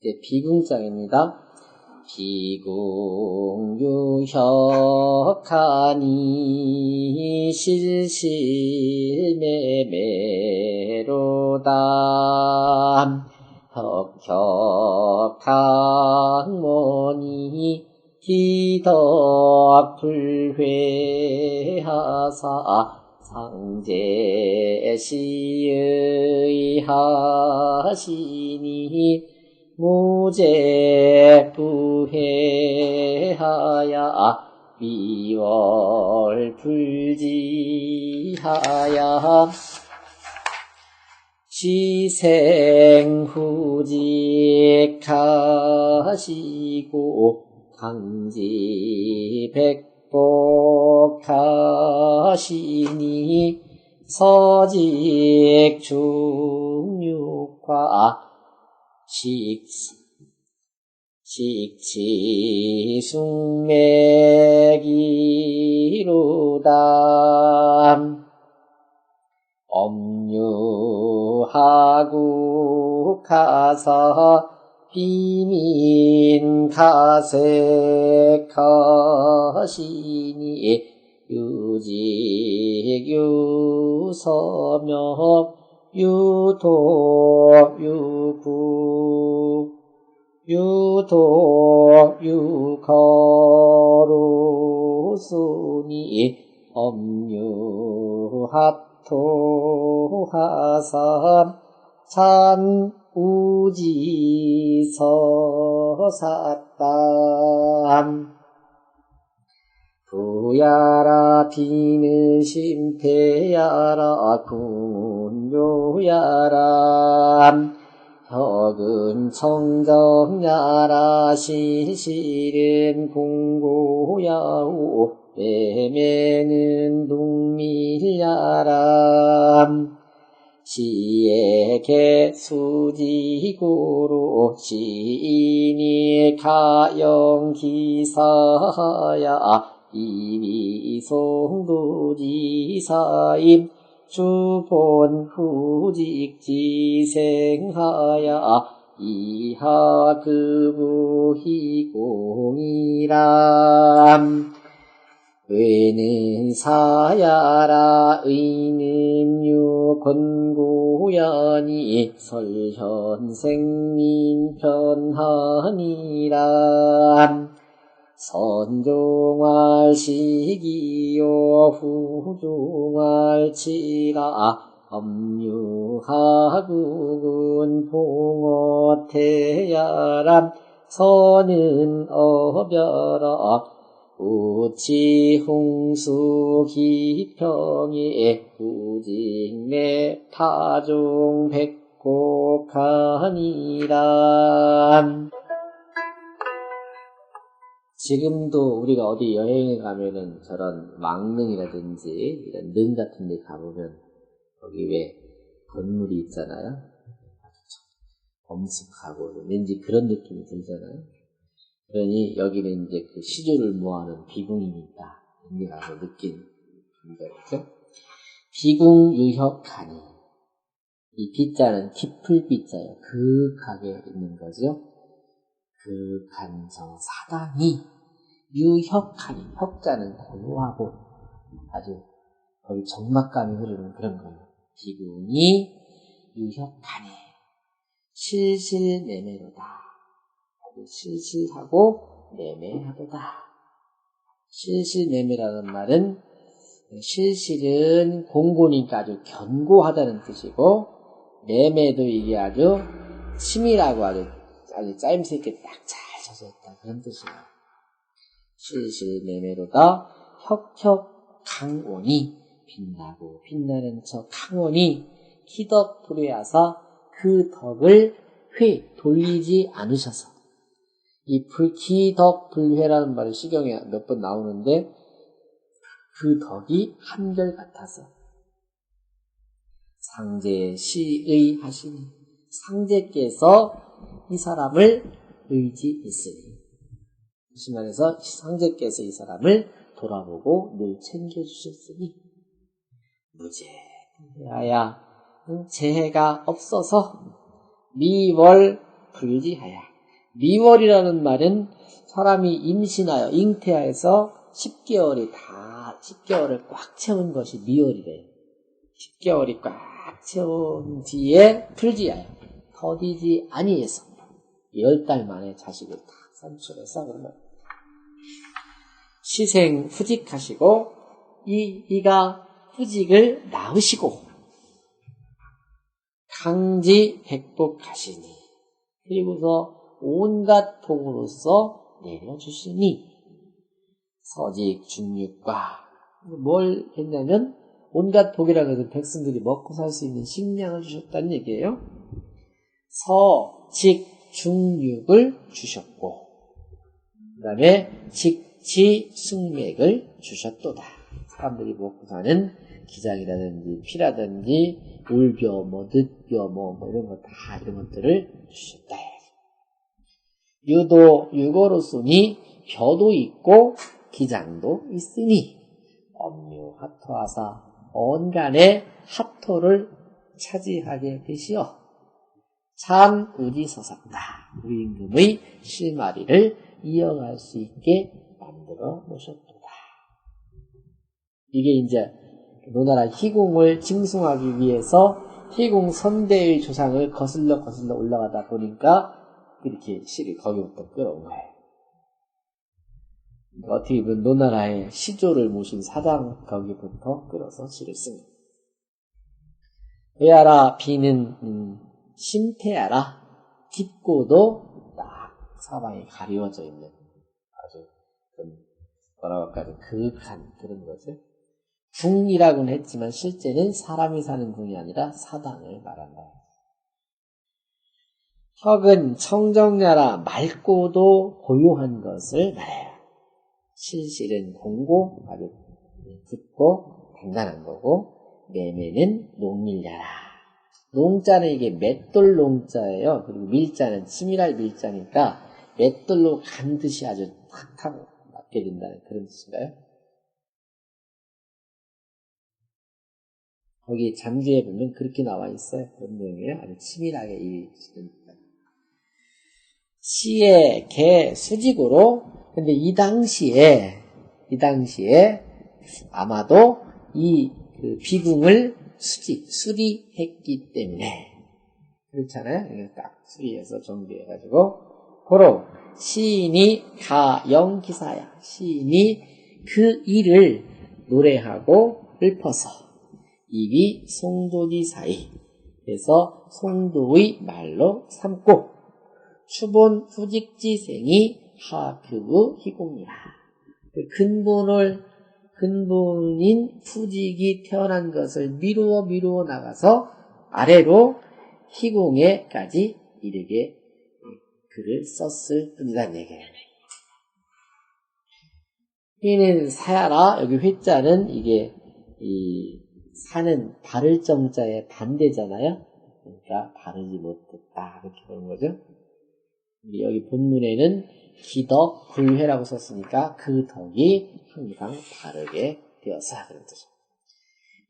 이제 비궁장입니다. 비궁유혁하니 실실매매로다 혁혁항모니 기덕불회하사 상제시의 하시니 무제부해하야 미월 불지하야 시생후직하시고 강지백복하시니 서직중육과 식시 식치숭매기로다. 엄유하고 가서 비민 가색하시니 유직 유서명 유도 유구 유도 유거로순이 엄유합토하삼 찬우지서사땀 부야라 비는 심태야라 군요야라 혁은 청정야라 실실은 공고야오 매매는 동밀야라 시에게 수지고로 시인이 가영기사야 이미송도지사임 주본 후직지생하야. 이하그부희공이람 의는 사야라 의는 유건고연이 설현생민 편하니라 선종할 시기요 후종할 치라. 엄유하국은 봉어태야람 선은 어벼라. 우치 홍수 기평에 우직내 타종 백곡하니라 지금도 우리가 어디 여행에 가면은 저런 망릉이라든지 이런 능 같은 데 가보면 거기 왜 건물이 있잖아요. 엄숙하고 왠지 그런 느낌이 들잖아요. 그러니 여기는 이제 그 시조를 모아놓은 비궁이니까 여기 가서 느낀 감정이죠. 비궁 유혁하니 이 비자는 깊을 비자예요. 그하게 있는 거죠. 그 간성 사당이 유혁하니 혁자는 고요하고 아주 거기 정막감이 흐르는 그런 거예요. 비궁이 유혁하니 실실매매로다. 아주 실실하고 매매하도다. 실실매매라는 말은 실실은 공고니까 아주 견고하다는 뜻이고 매매도 이게 아주 치밀하고 아주 아주 짜임새 있게 딱 잘 젖어 있다. 그런 뜻이에요. 실실매매로다 혁혁 강원이 빛나고 빛나는 저 강원이 기덕 불에하사 그 덕을 회 돌리지 않으셔서. 이 불기덕 불회라는 말이 시경에 몇 번 나오는데 그 덕이 한결 같아서. 상제 시의 하시니 상제께서 이 사람을 의지했으니 다시 말해서 상제께서 이 사람을 돌아보고 늘 챙겨주셨으니? 무죄하야 재해가 없어서 미월 불지하야. 미월이라는 말은 사람이 임신하여 잉태하여서 10개월이 다 10개월을 꽉 채운 것이 미월이래요. 10개월이 꽉 채운 뒤에 풀지하여 더디지 아니해서 열달 만에 자식을 다 산출해서 그러면 시생 후직하시고 이 이가 후직을 낳으시고 강지 백복하시니 그리고서 온갖 복으로서 내려주시니 서직 중육과 뭘 했냐면 온갖 복이라는 것은 백성들이 먹고 살 수 있는 식량을 주셨다는 얘기예요. 서, 직, 중육을 주셨고 그 다음에 직지, 숙맥을 주셨도다. 사람들이 먹고 사는 기장이라든지 피라든지 울벼, 뭐 늦벼, 뭐, 뭐 이런 거 다 이런 것들을 주셨다. 유도, 유거로 쓰니 벼도 있고 기장도 있으니 엄유 하토하사 언간의 하토를 차지하게 되시어 참 우지서삭다 우임금의 실마리를 이어갈 수 있게 만들어 놓으셨도다. 이게 이제 노나라 희공을 칭송하기 위해서 희공 선대의 조상을 거슬러 거슬러 올라가다 보니까 이렇게 시를 거기부터 끌어온 거예요. 어떻게 보면 노나라의 시조를 모신 사당 거기부터 끌어서 시를 씁니다. 왜하라 비는 음, 심태하라 깊고도 딱 사방이 가리워져 있는 아주 뭐라고 할까 그윽한 그런 거죠. 궁이라고는 했지만 실제는 사람이 사는 궁이 아니라 사당을 말한다. 혁은 청정야라 맑고도 고요한 것을 말해요. 실실은 공고 아주 깊고 단단한 거고 매매는 농밀야라. 농자는 이게 맷돌 농자예요. 그리고 밀자는 치밀할 밀자니까 맷돌로 간 듯이 아주 탁탁 맞게 된다는 그런 뜻인가요? 거기 장주에 보면 그렇게 나와 있어요. 그런 내용이에요. 아주 치밀하게 이 시의 개 수직으로 근데 이 당시에 이 당시에 아마도 이 그 비궁을 수직 수리했기 때문에. 그렇잖아요. 딱 수리해서 정비해가지고. 고로 시인이 가영기사야. 시인이 그 일을 노래하고 읊어서 입이 송도지 사이 그래서 송도의 말로 삼고 추본 후직지생이 하급의 희공이라. 그 근본을 근본인 후직이 태어난 것을 미루어 미루어 나가서 아래로 희공에까지 이르게 글을 썼을 뿐이란 얘기예요. 이는 사야라 여기 회자는 이게 이 사는 바를 정자의 반대잖아요. 그러니까 바르지 못했다 그렇게 보는 거죠. 여기 본문에는 기덕 불회라고 썼으니까 그 덕이 항상 바르게 되어서 그런 뜻입니다.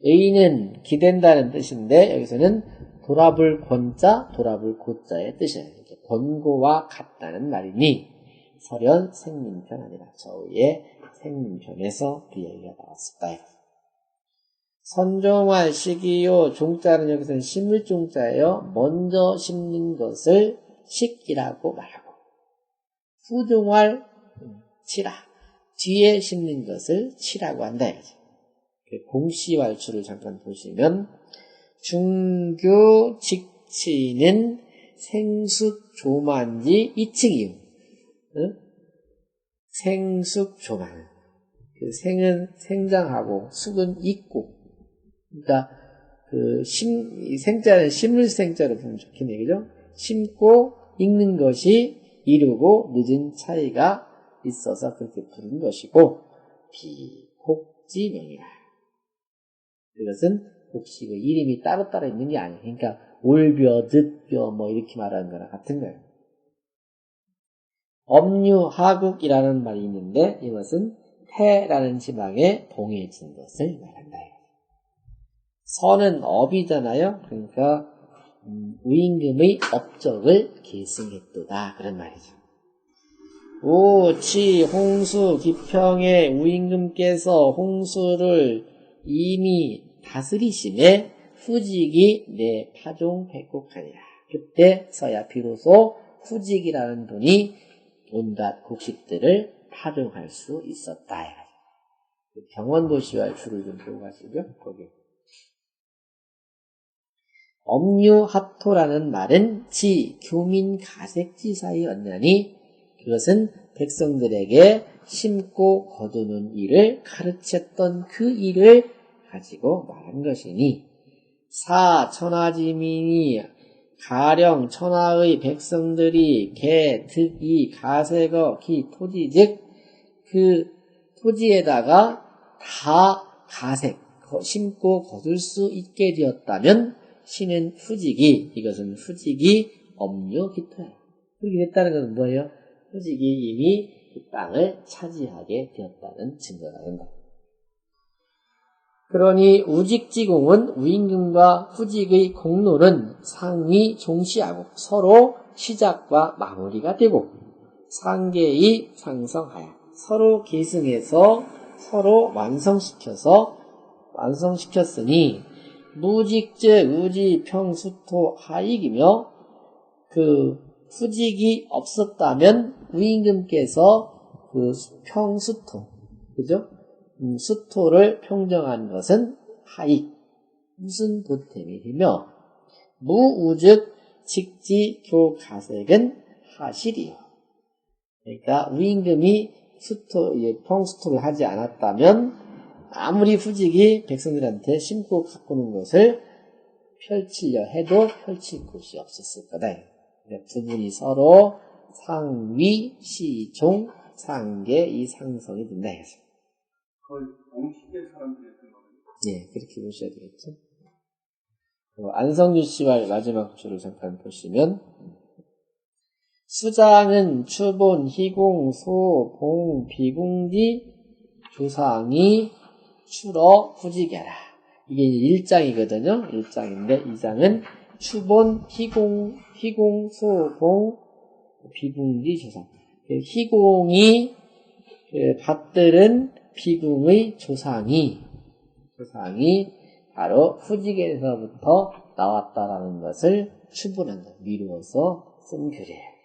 의는 기댄다는 뜻인데 여기서는 돌아볼 권자, 돌아볼 고자의 뜻이에요. 권고와 같다는 말이니 설현 생민편 아니라 저의 생민편에서 그 얘기가 나왔을까요? 선종할 시기요 종자는 여기서는 심을 종자예요. 먼저 심는 것을 식기라고 말하고 후종할 치라 뒤에 심는 것을 치라고 한다 이거죠. 그 공시왈추를 잠깐 보시면 중교 직치는 생숙 조만지 2층이요. 응? 생숙 조만. 그 생은 생장하고 숙은 있고 그러니까 그 심, 생자는 심을 생자로 보면 좋겠네, 그죠? 심고 읽는 것이 이루고 늦은 차이가 있어서 그렇게 부른 것이고, 비곡지명이라. 이것은 혹시 그 이름이 따로따로 있는 게 아니에요. 그러니까 올벼, 듣벼, 뭐 이렇게 말하는 거랑 같은 거예요. 엄유하국이라는 말이 있는데 이것은 태라는 지방에 동해진 것을 말한다. 선은 업이잖아요. 그러니까 음, 우임금의 업적을 계승했도다 그런 말이죠. 오치 홍수 기평의 우임금께서 홍수를 이미 다스리심에 후직이 내 파종 백곡하니라. 그때 서야 비로소 후직이라는 분이 온갖 곡식들을 파종할 수 있었다. 그 병원도시와 줄을 좀 보고 가시죠. 거기. 엄유합토라는 말은 지 교민 가색지 사이 언냐니 그것은 백성들에게 심고 거두는 일을 가르쳤던 그 일을 가지고 말한 것이니 사 천하지민이 가령 천하의 백성들이 개, 득 이, 가세거, 기, 토지 즉 그 토지에다가 다 가색, 심고 거둘 수 있게 되었다면 신은 후직이 이것은 후직이 엄유 기토야. 그렇게 됐다는 것은 뭐예요? 후직이 이미 그 땅을 차지하게 되었다는 증거가 된다. 그러니 우직지공은 우임금과 후직의 공로는 상위 종시하고 서로 시작과 마무리가 되고 상계의 상성하여 서로 계승해서 서로 완성시켜서 완성시켰으니 무직제 우지 평수토 하익이며 그 후직이 없었다면 우임금께서 그 평수토 그죠? 음, 수토를 평정한 것은 하익, 무슨 되며, 무우즉 직지 교가색은 하실이요. 그러니까 우임금이 수토, 평수토를 하지 않았다면 아무리 후직이 백성들한테 심고 가꾸는 것을 펼치려 해도 펼칠 곳이 없었을 거다. 두 분이 서로 상위, 시종, 상계 이 상성이 된다 해서. 거의 공식의 사람들이었던 거군요. 예, 그렇게 보셔야 되겠죠. 어, 안성유 씨와 마지막 줄을 잠깐 보시면 수장은 추본, 희공, 소, 봉, 비공지, 조상이 추러 후지겨라. 이게 일장이거든요. 일장인데 이장은 추본, 희공, 희공, 소, 봉, 비공지, 조상. 그 희공이 그 밭들은 비궁의 조상이 조상이 바로 후지에서부터 나왔다라는 것을 추분한다. 미루어서 쓴 글이에요.